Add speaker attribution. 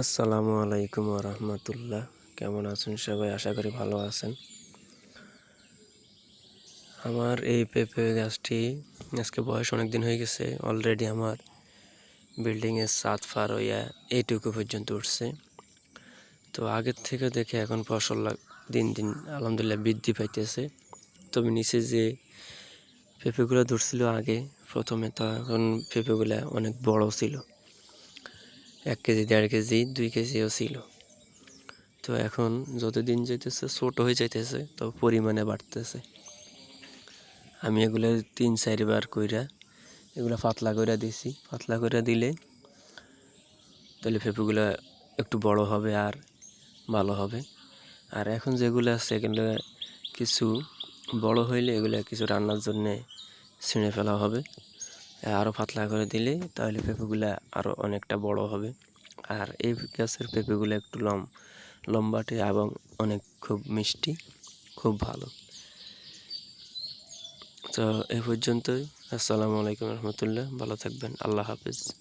Speaker 1: আসসালামু আলাইকুম রহমতুল্লাহ কেমন আছেন সবাই? আশা করি ভালো আছেন। আমার এই পেঁপে গাছটি আজকে বয়স অনেক দিন হয়ে গেছে। অলরেডি আমার বিল্ডিংয়ের সাত ফার হইয়া এইটুকু পর্যন্ত উঠছে। তো আগের থেকে দেখে এখন ফসল দিন দিন আলহামদুলিল্লাহ বৃদ্ধি পাইতেছে। তবে নিচে যে পেঁপেগুলো ধরছিল আগে, প্রথমে তো এখন পেঁপেগুলো অনেক বড় ছিল। এক কেজি, দেড় কেজি, দুই কেজিও ছিল। তো এখন যত দিন যেতেছে ছোট হয়ে যাইতেছে তো পরিমাণে বাড়তেছে। আমি এগুলো তিন চারবার কইরা এগুলো পাতলা করে দিছি। পাতলা করে দিলে তাহলে পেঁপেগুলো একটু বড় হবে আর ভালো হবে। আর এখন যেগুলো আছে, এগুলো কিছু বড় হইলে এগুলো কিছু রান্নার জন্যে ছিঁড়ে ফেলা হবে। আরও পাতলা করে দিলে তাহলে পেঁপেগুলো আরও অনেকটা বড় হবে। আর এই গাছের পেঁপেগুলো একটু লম, লম্বাটে এবং অনেক খুব মিষ্টি, খুব ভালো। তো এ পর্যন্তই। আসসালামু আলাইকুম রহমতুল্লাহ। ভালো থাকবেন। আল্লাহ হাফিজ।